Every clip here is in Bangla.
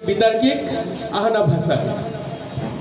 বিতার্কিক আহনাব হাসান।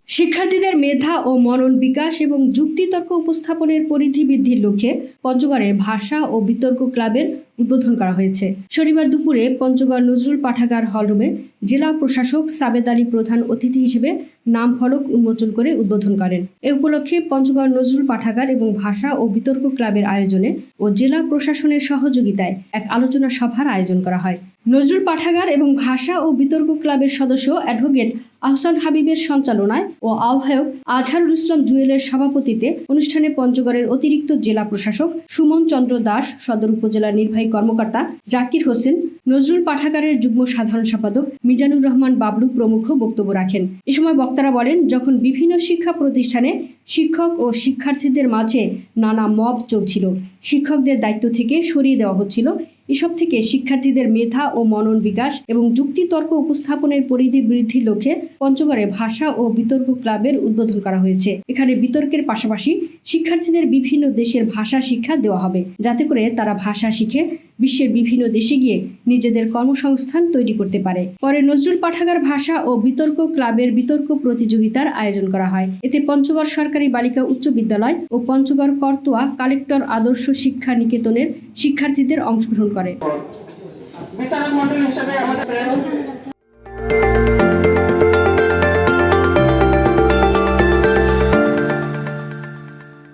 শিক্ষার্থীদের মেধা ও মনন বিকাশ এবং যুক্তিতর্ক উপস্থাপনের পরিধি বৃদ্ধির লক্ষ্যে পঞ্চগড়ে ভাষা ও বিতর্ক ক্লাবের উদ্বোধন করা হয়েছে। শনিবার দুপুরে পঞ্চগড় নজরুল পাঠাগার হলরুমে জেলা প্রশাসক সাবেদ আলী প্রধান অতিথি হিসেবে নাম ফলক উন্মোচন করে উদ্বোধন করেন। এ উপলক্ষে পঞ্চগড় নজরুল পাঠাগার এবং ভাষা ও বিতর্ক ক্লাবের আয়োজনে ও জেলা প্রশাসনের সহযোগিতায় এক আলোচনা সভার আয়োজন করা হয়। নজরুল পাঠাগার এবং ভাষা ও বিতর্ক ক্লাবের সদস্য অ্যাডভোকেট আহসান হাবিবের সঞ্চালনায় ও আহ্বায়ক আজহারুল ইসলাম জুয়েলের সভাপতিতে অনুষ্ঠানে পঞ্চগড়ের অতিরিক্ত জেলা প্রশাসক সুমন চন্দ্র দাস সদর উপজেলা নির্বাহী কর্মকর্তা জাকির হোসেন নজরুল পাঠাগারের যুগ্ম সাধারণ সম্পাদক মিজানুর রহমান বাবলু প্রমুখ বক্তব্য রাখেন। এ সময় বক্তারা বলেন, যখন বিভিন্ন শিক্ষা প্রতিষ্ঠানে শিক্ষক ও শিক্ষার্থীদের মাঝে নানা মব চলছিল, শিক্ষকদের দায়িত্ব থেকে সরিয়ে দেওয়া হচ্ছিল। এসব থেকে শিক্ষার্থীদের মেধা ও মনন বিকাশ এবং যুক্তিতর্ক উপস্থাপনের পরিধি বৃদ্ধির লক্ষ্যে পঞ্চগড়ে ভাষা ও বিতর্ক ক্লাবের উদ্বোধন করা হয়েছে। এখানে বিতর্কের পাশাপাশি শিক্ষার্থীদের বিভিন্ন দেশের ভাষা শিক্ষা দেওয়া হবে, যাতে করে তারা ভাষা শিখে বিশ্বের বিভিন্ন দেশে গিয়ে নিজেদের কর্মসংস্থান তৈরি করতে পারে। পরে নজরুল পাঠাগার ভাষা ও বিতর্ক ক্লাবের বিতর্ক প্রতিযোগিতার আয়োজন করা হয়। এতে পঞ্চগড় সরকারি বালিকা উচ্চ বিদ্যালয় ও পঞ্চগড় করতোয়া কালেক্টর আদর্শ শিক্ষা নিকেতনের শিক্ষার্থীদের অংশগ্রহণ করে।